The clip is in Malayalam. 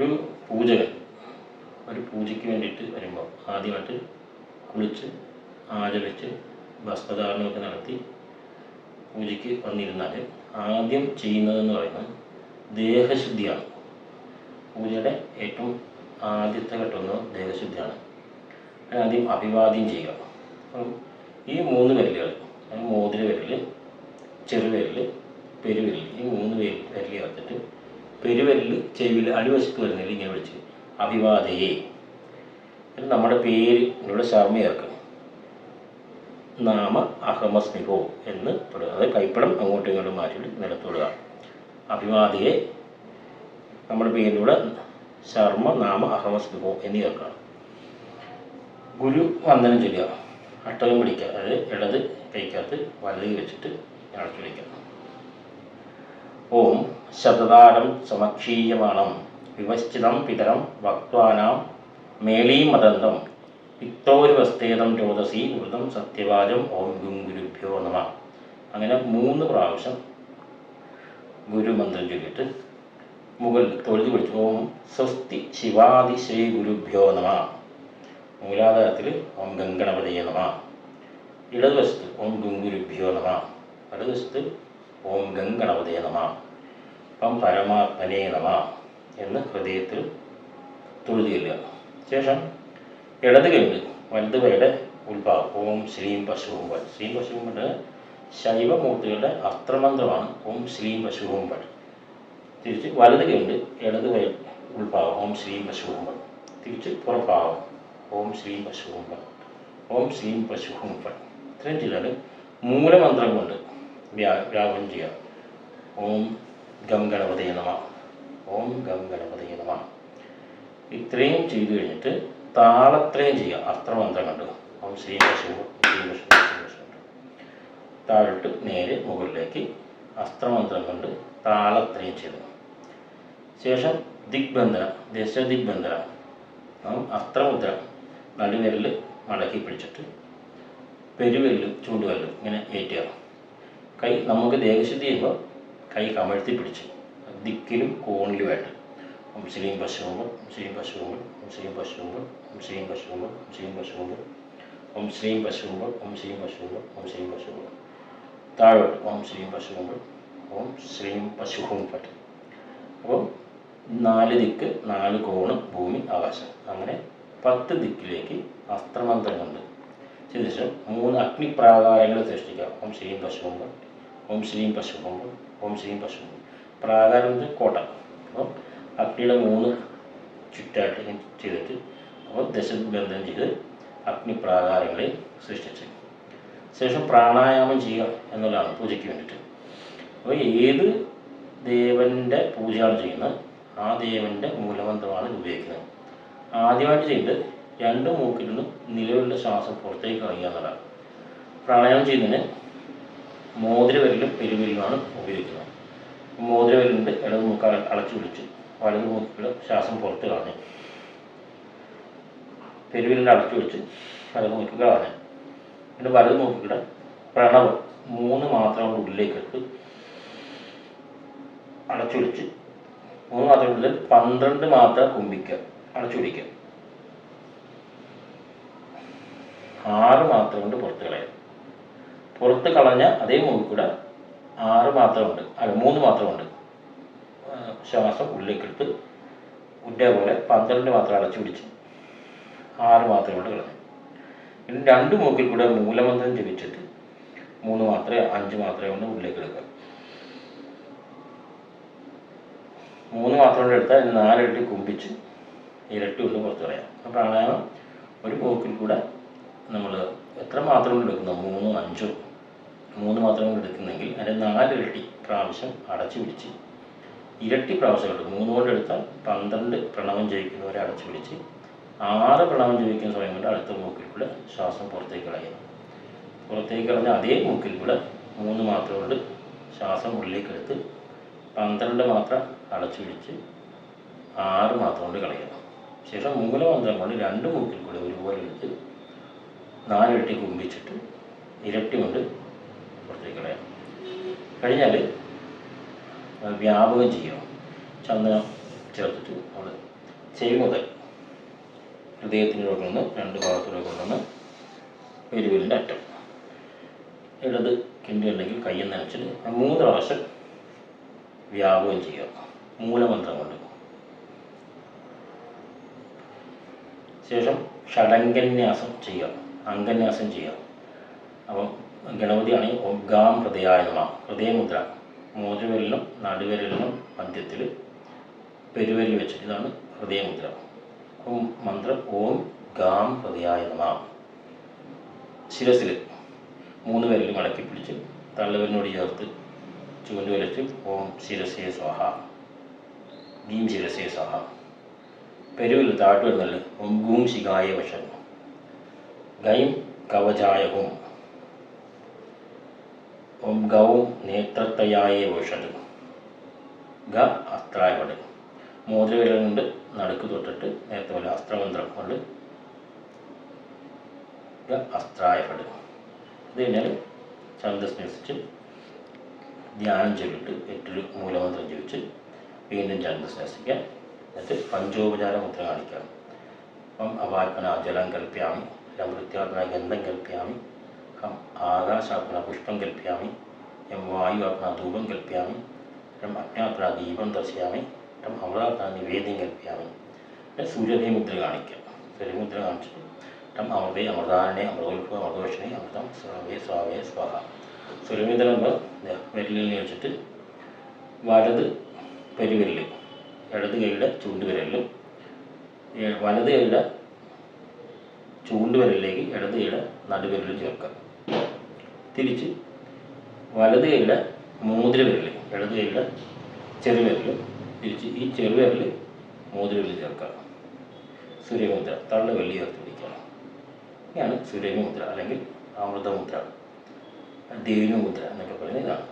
ഒരു പൂജകൻ ഒരു പൂജയ്ക്ക് വേണ്ടിയിട്ട് വരുമ്പോൾ ആദ്യമായിട്ട് കുളിച്ച് ആചരിച്ച് വസ്ത്രധാരണമൊക്കെ നടത്തി പൂജയ്ക്ക് വന്നിരുന്നാൽ ആദ്യം ചെയ്യുന്നതെന്ന് പറയുന്നത് ദേഹശുദ്ധിയാണ്. പൂജയുടെ ഏറ്റവും ആദ്യത്തെ ഘട്ടമെന്ന് ദേഹശുദ്ധിയാണ്. ആദ്യം അഭിവാദ്യം ചെയ്യുക. അപ്പം ഈ മൂന്ന് വിരലുകൾ മോതിര വിരൽ ചെറുവിരൽ പെരുവിരൽ ഈ മൂന്ന് വിരൽ വിരൽ ചേർത്തിട്ട് പെരുവിരൽ ചെവിയിൽ അടിവശത്ത് വരുന്നതിൽ ഇങ്ങനെ വിളിച്ച്. അഭിവാദയെ. നമ്മുടെ നമ്മുടെ ഇവിടെ ശർമ്മ ചേർക്കും നാമ അഹമസ്മിഹോ എന്ന് പറയുക അതായത് കൈപ്പടം അങ്ങോട്ടും ഇങ്ങോട്ടും മാറ്റിയിട്ട് നിലത്തൊടുക. അഭിവാദിയെ നമ്മുടെ പേരിലൂടെ ശർമ്മ നാമ അഹമസ്മിഹോ എന്ന് ചേർക്കണം ഗുരു വന്ദനം ചൊല്ലുക. അട്ടകം പിടിക്കുക. അതായത് ഇടത് കൈക്കകത്ത് വലത് വെച്ചിട്ട് അടച്ചു വയ്ക്കുക ഓം ശതതാരം സമക്ഷീയമാണം വിവശ്ചിതം പിതരം വക്വാനാം മേളീമദന്തം പിത്തോരുവസ്തേതം രോദസി വൃതം സത്യവാചം ഓം ഗും ഗുരുഭ്യോ നമ. അങ്ങനെ മൂന്ന് പ്രാവശ്യം ഗുരുമന്ത്രം ചൊല്ലിയിട്ട് മുകളിൽ തൊഴുതി പിടിച്ചു. ഓം സ്വസ്തി ശിവാദി ശ്രീ ഗുരുഭ്യോ നമ. മൂലാധാരത്തിൽ ഓം ഗംഗണപതിയ നമ. ഇടതുവശത്ത് ഓം ഗുരുഭ്യോ നമ. വലതുവശത്ത് ഓം ഗംഗണവതേ നമ ഓം പരമാത്മനേ നമ എന്ന് ഹൃദയത്തിൽ തൊഴുതിയില്ല ശേഷം ഇടത് കൈണ്ട് വലത് കൈയുടെ ഉത്ഭാവം ഓം ശ്രീം പശുവും ശ്രീം പശുവും ശൈവമൂർത്തികളുടെ അസ്ത്രമന്ത്രമാണ് ഓം ശ്രീം പശുവും തിരിച്ച് വലത് കൈണ്ട് ഇടത് കൈ ഉൾഭാവം ഓം ശ്രീം പശുവും തിരിച്ച് പുറഭാവം ഓം ശ്രീം പശുവും ഓം ശ്രീം പശുവും ഇത്രയും ചെയ്താൽ മൂലമന്ത്രം കൊണ്ട് വ്യാപനം ചെയ്യാം ഓം ഗം ഗണപതയെ നമ. ഓം ഗം ഗണപതയെ നമ. ഇത്രയും ചെയ്തു കഴിഞ്ഞിട്ട് താളത്രയും ചെയ്യുക. അസ്ത്രമന്ത്രം കണ്ടു. ഓം ശ്രീകൃഷ്ണ ശ്രീകൃഷ്ണ ശ്രീകൃഷ്ണ താഴോട്ട് നേരെ മുകളിലേക്ക് അസ്ത്രമന്ത്രം കൊണ്ട് താളത്രയും ചെയ്തു. ശേഷം ദിഗ്ബന്ധന ദശദിഗ്ബന്ധന. അസ്ത്രമുദ്ര നടുവിരൽ മടക്കി പിടിച്ചിട്ട് പെരുവല്ലും ചൂണ്ടുവിരലും ഇങ്ങനെ ഏറ്റുക. കൈ നമുക്ക് ദേഹശുദ്ധി ചെയ്യുമ്പോൾ കൈ കമഴ്ത്തി പിടിച്ച് ദിക്കിലും കോണിലുമായിട്ട് ഓം പശുവുമ്പോൾ ഓം പശുവുമ്പോൾ ഓം പശുവുമ്പോൾ ഓം പശുവുമ്പോൾ ഓം പശുവുമ്പോൾ ഓം പശുവുമ്പോൾ ഓം പശുവുമ്പോൾ ഓം പശുവുമ്പോൾ. താഴോട്ട് ഓം ശ്രീം പശുവുമ്പോൾ ഓം ശ്രീം പറ്റും അപ്പോൾ നാല് ദിക്ക് നാല് കോണ് ഭൂമി ആകാശം. അങ്ങനെ പത്ത് ദിക്കിലേക്ക് അസ്ത്രമന്ത്രം കൊണ്ട് ചെയ്ത ശേഷം മൂന്ന് അഗ്നിപ്രാകാരങ്ങൾ സൃഷ്ടിക്കാം. ഓം ശ്രീം പശുവുമ്പ് ഓം ശ്രീം പശു ഓം ശ്രീം പശു പ്രാകാരം കോട്ട. അപ്പം അഗ്നിയുടെ മൂന്ന് ചുറ്റായിട്ട് ചെയ്തിട്ട് അപ്പോൾ ദശബന്ധം ചെയ്ത് അഗ്നി പ്രാകാരങ്ങളെ സൃഷ്ടിച്ചു. ശേഷം പ്രാണായാമം ചെയ്യുക എന്നുള്ളതാണ് പൂജയ്ക്ക് വേണ്ടിയിട്ട്. അപ്പോൾ ഏത് ദേവന്റെ പൂജയാണ് ചെയ്യുന്നത് ആ ദേവന്റെ മൂലമന്ത്രമാണ് ഉപയോഗിക്കുന്നത്. ആദ്യമായിട്ട് ചെയ്ത് രണ്ട് മൂക്കിൽ നിന്നും നിലവിലുള്ള ശ്വാസം പുറത്തേക്ക് കളയുക എന്നുള്ളതാണ്. പ്രാണായാമം ചെയ്യുന്നതിന് മോതിരവിരലും പെരുവിരലുമാണ് ഉപയോഗിക്കുന്നത്. മോതിരവിരലുണ്ട് ഇടത് മൂക്ക് അടച്ചു പിടിച്ച് വലത് മൂക്കിൽ ശ്വാസം പുറത്ത് കളഞ്ഞു പെരുവിരലിന്റെ അടച്ചു പിടിച്ച് വലത് മൂക്കിൽ കളഞ്ഞു. പിന്നെ വലത് മൂക്കിൽ പ്രണവം മൂന്ന് മാത്രം കൊണ്ട് ഉള്ളിലേക്ക് എടുത്ത് അടച്ചു പിടിച്ച് മൂന്ന് മാത്രം ഉള്ളിൽ പന്ത്രണ്ട് മാത്രം കുമ്പിക്കുക അടച്ചു പിടിക്കുക. ആറ് മാത്രം കൊണ്ട് പുറത്ത് കളയുക. പുറത്ത് കളഞ്ഞ അതേ മൂക്കിൽ കൂടെ ആറ് മാത്രമുണ്ട്. അല്ല മൂന്ന് മാത്രമുണ്ട്. ശ്വാസം ഉള്ളിലേക്ക് എടുത്ത് ഇതേപോലെ പന്ത്രണ്ട് മാത്രം അടച്ചു പിടിച്ച് ആറ് മാത്രം കൊണ്ട് കളഞ്ഞു. ഇനി രണ്ട് മൂക്കിൽ കൂടെ മൂലമന്ത്രം ജപിച്ചിട്ട് മൂന്ന് മാത്രമേ അഞ്ച് മാത്രമേ കൊണ്ട് ഉള്ളിലേക്ക് എടുക്കുക. മൂന്ന് മാത്രം കൊണ്ട് എടുത്താൽ നാലിട്ട് കുമ്പിച്ച് ഇരട്ടി ഒന്ന് പുറത്ത് കളയാം. അപ്പോൾ പ്രാണായാമം ഒരു മൂക്കിൽ കൂടെ നമ്മൾ എത്ര മാത്രം കൊണ്ട് എടുക്കുന്നു? മൂന്നോ അഞ്ചോ. മൂന്ന് മാത്രം കൊണ്ട് എടുക്കുന്നെങ്കിൽ അതിന്റെ നാലിരട്ടി പ്രാവശ്യം അടച്ചു പിടിച്ച് ഇരട്ടി പ്രാവശ്യം എടുക്കും. മൂന്ന് കൊണ്ട് എടുത്താൽ പന്ത്രണ്ട് പ്രണവം ജയിക്കുന്നവരെ അടച്ചു പിടിച്ച് ആറ് പ്രണവം ജയിക്കുന്ന സമയം കൊണ്ട് അടുത്ത മൂക്കിൽ കൂടെ ശ്വാസം പുറത്തേക്ക് കളയുന്നു. പുറത്തേക്ക് കളഞ്ഞ അതേ മൂക്കിൽ കൂടെ മൂന്ന് മാത്രം കൊണ്ട് ശ്വാസം ഉള്ളിലേക്ക് എടുത്ത് പന്ത്രണ്ട് മാത്രം അടച്ചു പിടിച്ച് ആറ് മാത്രം കൊണ്ട് കളയുന്നു. ശേഷം മൂലമന്ത്രം കൊണ്ട് രണ്ട് മൂക്കിൽ കൂടെ ഒരുപോലെ എടുത്ത് നാലിരട്ടി കുമ്പിച്ചിട്ട് ഇരട്ടി കൊണ്ട് കളയാം കഴിഞ്ഞാൽ വ്യാപകം ചെയ്യണം. ചന്ദനം ചേർത്തിട്ട്. നമ്മൾ ചെവി മുതൽ ഹൃദയത്തിന്റെ കൊണ്ടുവന്ന് രണ്ട് ഭാഗത്തൂടെ കൊണ്ടുവന്ന് പെരുവിലിന്റെ അറ്റം. ഇടത് കിണ്ടി ഉണ്ടെങ്കിൽ കയ്യിൽ നനച്ചിട്ട് മൂന്ന് പ്രാവശ്യം വ്യാപകം ചെയ്യുക. മൂലമന്ത്രം കൊണ്ട്. ശേഷം ഷടങ്കന്യാസം ചെയ്യുക. അങ്കന്യാസം ചെയ്യുക. അപ്പം ഗണപതിയാണെങ്കിൽ ഒഗ്ഗാം ഹൃദയായ നമ ഹൃദയമുദ്ര. മോചവിരലിനും നടുവിരലിനും മധ്യത്തിൽ പെരുവരിൽ വെച്ചിട്ട് ഇതാണ് ഹൃദയമുദ്ര. ഓം മന്ത്രം ഓം ഗാം ഹൃദയായ നമ. ശിരസിൽ മൂന്ന് വിരൽ മടക്കി പിടിച്ച് തള്ളവിരലിനോട് ചേർത്ത് ചൂണ്ട് വരച്ച് ഓം ശിരസേ സ്വാഹ. ഭീം ശിരസേ സ്വാഹ. പെരുവിൽ താഴ്ത്തു ഓം ഗൂം ശിഖായ വശം ഗൈം കവചായ ഹും ഓം ഗൗം നേത്രത്തയായ വഷത്. ഗ അസ്ത്രായപട് മോതിരവിരൽ കൊണ്ട് നടുക്ക് തൊട്ടിട്ട് നേരത്തെ പോലെ അസ്ത്രമന്ത്രം കൊണ്ട് ഗ അസ്ത്രായപട് ഇത് കഴിഞ്ഞാൽ ഛന്ദസ് നിവസിച്ച് ധ്യാനം ചൊല്ലിട്ട് എട്ടൊരു മൂലമന്ത്രം ജപിച്ച് വീണ്ടും ഛന്ദസ് നിവസിക്കുക എന്നിട്ട് പഞ്ചോപചാര മുദ്ര കാണിക്കാം. അപ്പം അവാത്മന ജലം രമൃത്യാത്മന ഗന്ധം കൽപ്യാമി ഹം ആകാശാത്മന പുഷ്പം കൽപ്പയാമി എം വായുവാത്മന ധൂപം കൽപ്പയാമി എം അജ്ഞാത്മന ദീപം ദർശയാമി എം അമൃതാത്മന നിവേദ്യം കൽപ്പയാമി സൂര്യദേവ മുദ്ര കാണിക്കാം സൂര്യമുദ്ര കാണിച്ചിട്ട് ടം അമൃതേ അമൃതാനെ അമൃതോത്ഭവ അമൃതോഷണി അമൃതം സ്വാമേ സ്വാമേ സ്വാഹ. സൂര്യമുദ്ര നമ്മൾ വിരലിൽ വെച്ചിട്ട് വലത് പെരുവിരലും ഇടത് കൈയുടെ ചൂണ്ടുവിരലിലും വലത് കൈയുടെ ചൂണ്ടുവിരലിലേക്ക് ഇടത് കൈയുടെ നടുവിരലും ചേർക്കുക. തിരിച്ച് വലത് കയ്യിലെ മോതിര വിരൽ ഇടത് കൈയുടെ ചെറുവിരലും തിരിച്ച് ഈ ചെറുവിരൽ മോതിര വിരൽ ചേർക്കുക. സൂര്യമുദ്ര തള്ള വെള്ളി ചേർത്ത് പിടിക്കുക. ഇതാണ് സൂര്യമുദ്ര അല്ലെങ്കിൽ അമൃതമുദ്ര ദേവിനുമുദ്ര എന്നൊക്കെ പറയുന്നത് ഇതാണ്.